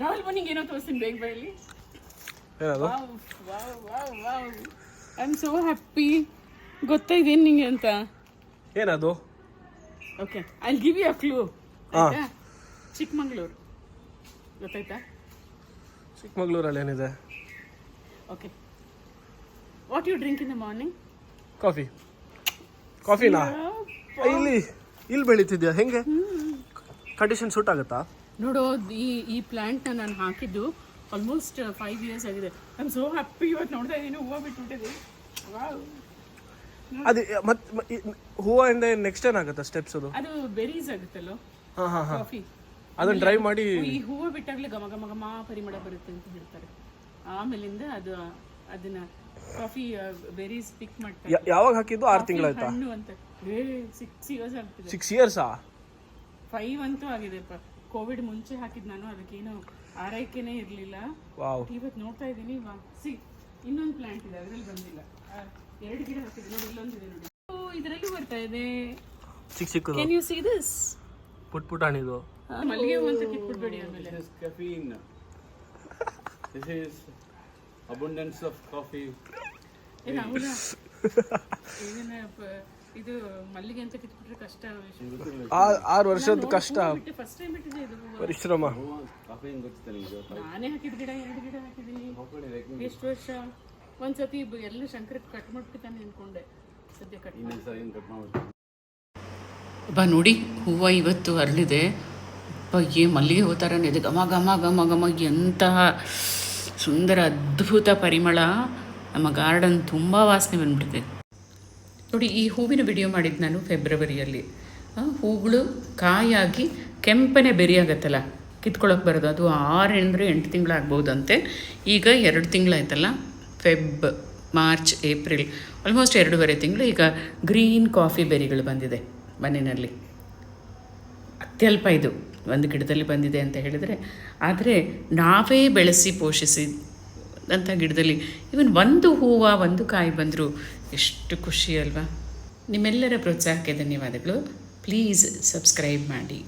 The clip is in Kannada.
ರಾಹುಲ್ ಬನ್ನಿಂಗ್ ಏನೋ ತೋರಿಸ್ತೀನಿ ಬೇಗ ಬರಲಿ. ಏನದು? ಐ ಆಮ್ ಸೋ ಹ್ಯಾಪಿ ಗೊತ್ತಾಯ್ದೇನು ನಿಂಗೆ ಅಂತ. ಏನದು? Okay I give you a clue. Chikmagalur. ಗೊತ್ತಾಯ್ತಾ? ಚಿಕ್ಕಮಂಗ್ಳೂರಲ್ಲಿ ಏನಿದೆ? Okay what you drink in the morning coffee ಕಾಫಿನಾ ಇಲ್ಲಿ ಇಲ್ಲಿ ಬೆಳೀತಿದ್ಯಾ? ಹೆಂಗೆ? ಕಂಡೀಷನ್ ಸೂಟ್ ಆಗುತ್ತಾ? ನೋಡು ಈ ಈ ಪ್ಲಾಂಟ್ನ ನಾನು ಹಾಕಿದ್ದು ಆಲ್ಮೋಸ್ಟ್ ಫೈವ್ ಇಯರ್ಸ್ ಆಗಿದೆ. ಐ ಆಮ್ ಸೋ ಹ್ಯಾಪಿ ಇವತ್ತು ನೋಡ್ತಾ ಇದ್ದೀನಿ ಹೂವು ಬಿಟ್ಬಿಟ್ಟಿದೆ ವಾವ್ ಅದು ಮತ್ತೆ ಹೂವು ಇಂದ ನೆಕ್ಸ್ಟ್ ಏನಾಗುತ್ತೆ ಸ್ಟೆಪ್ಸ್ ಅದು? ಅದು ಬೆರೀಸ್ ಆಗುತ್ತಲ್ಲೋ? ಹಾಂ ಹಾಂ ಹಾಂ. ಕಾಫಿ ಅದನ್ನ ಡ್ರೈ ಮಾಡಿ ಈ ಹೂವು ಬಿಟ್ಟಾಗಲೇ ಘಮ ಘಮ ಘಮ ಪರಿಮಳ ಬರುತ್ತೆ ಅಂತ ಹೇಳ್ತಾರೆ. ಆಮೇಲಿಂದ ಅದು ಅದನ್ನ ಕಾಫಿ ಬೆರೀಸ್ ಪಿಕ್ ಮಾಡ್ತಾರೆ. ಯಾವಾಗ ಹಾಕಿದ್ದು? ಆರು ತಿಂಗಳಾಯ್ತಾ? ಹಣ್ಣು ಅಂತ. ಏ ಸಿಕ್ಸ್ ಇಯರ್ಸ್ ಆಗ್ತಿದೆ. ಸಿಕ್ಸ್ ಇಯರ್ಸಾ ಫೈವ್ ಅಂತೂ ಆಗಿದೆ ಕೋವಿಡ್ ಮುಂಚೆ ಹಾಕಿದ್ ನಾನು ಅದಕ್ಕೇನು ಆರೈಕೆನೇ ಇರಲಿಲ್ಲ. ವಾವ್. ಇವತ್ತು ನೋಡ್ತಾ ಇದ್ದೀನಿ ವಾ ಸಿ ಇನ್ನೊಂದು ಪ್ಲಾಂಟ್ ಇದೆ ಅದರಲ್ಲಿ ಬಂದಿಲ್ಲ. ಎರಡು ಗಿಡ ಹಾಕಿದ್ರು ನೋಡಿ ಇಲ್ಲೊಂದಿದೆ ನೋಡಿ. ಓ ಇದರಲ್ಲೂ ಬರ್ತಾ ಇದೆ. ಚಿಕ್ಕ ಚಿಕ್ಕ ಕ್ಯಾನ್ ಯು ಸಿ ದಿಸ್ ಪುಟ್ ಪುಟಾಣಿದು ಮಲ್ಲಿಗೆ ಹೂ ಅಂತ ಕಿತ್ಬಿಡ್ಬೇಡಿ ಆಮೇಲೆ. This is caffeine. this is abundance of coffee. ಏ, ಹೌದಾ? ಇದನ್ನ ಇದು ಮಲ್ಲಿಗೆ ಅಂತ ಕಿತ್ಬಿಟ್ರೆ ಕಷ್ಟ. ಆರು ವರ್ಷದ ಕಷ್ಟ. ಫಸ್ಟ್ ಟೈಮ್ ಹೂವು. ಪರಿಶ್ರಮ. ನಾನೇ ಹಾಕಿದ ಗಿಡ ಎರಡು ಗಿಡ ಹಾಕಿದ್ದೀನಿ. ಎಷ್ಟು ವರ್ಷ? ಒಂದ್ಸತಿ ಎಲ್ಲ ಶಂಕರಕ್ಕೆ ಕಟ್ ಮಾಡ್ಬಿಡ್ತಾನೆ ಅನ್ಕೊಂಡೆ ಸದ್ಯ ಕಟ್ ಬಾ ನೋಡಿ ಹೂವು ಇವತ್ತು ಅರಳಿದೆ. ಅಪ್ಪ ಏ ಮಲ್ಲಿಗೆ ಹೂ ಥರನೇ ಇದೆ. ಘಮ ಘಮ ಘಮ ಘಮ ಎಂತಹ ಸುಂದರ ಅದ್ಭುತ ಪರಿಮಳ. ನಮ್ಮ ಗಾರ್ಡನ್ ತುಂಬ ವಾಸನೆ ಬಂದ್ಬಿಟ್ಟಿದೆ. ನೋಡಿ ಈ ಹೂವಿನ ವಿಡಿಯೋ ಮಾಡಿದ್ದು ನಾನು ಫೆಬ್ರವರಿಯಲ್ಲಿ. ಹೂಗಳು ಕಾಯಾಗಿ ಕೆಂಪನೆ ಬೆರಿಯಾಗತ್ತಲ್ಲ ಕಿತ್ಕೊಳ್ಳೋಕೆ ಬರೋದು. ಅದು ಆರು ಅಂದರೆ ಎಂಟು ತಿಂಗಳಾಗ್ಬೋದಂತೆ ಈಗ ಎರಡು ತಿಂಗಳಾಯ್ತಲ್ಲ ಫೆಬ್ ಮಾರ್ಚ್ ಏಪ್ರಿಲ್ ಆಲ್ಮೋಸ್ಟ್ ಎರಡೂವರೆ ತಿಂಗಳು ಈಗ ಗ್ರೀನ್ ಕಾಫಿ ಬೆರಿಗಳು ಬಂದಿದೆ ಮನೆಯಲ್ಲಿ. ಅತ್ಯಲ್ಪ ಇದು, ಒಂದು ಗಿಡದಲ್ಲಿ ಬಂದಿದೆ ಅಂತ ಹೇಳಿದರೆ. ಆದರೆ ನಾವೇ ಬೆಳೆಸಿ ಪೋಷಿಸಿ ಅಂಥ ಗಿಡದಲ್ಲಿ ಇವನ್ ಒಂದು ಹೂವು, ಒಂದು ಕಾಯಿ ಬಂದರೂ ಎಷ್ಟು ಖುಷಿ ಅಲ್ವಾ. ನಿಮ್ಮೆಲ್ಲರ ಪ್ರೋತ್ಸಾಹಕ್ಕೆ ಧನ್ಯವಾದಗಳು. ಪ್ಲೀಸ್ ಸಬ್ಸ್ಕ್ರೈಬ್ ಮಾಡಿ.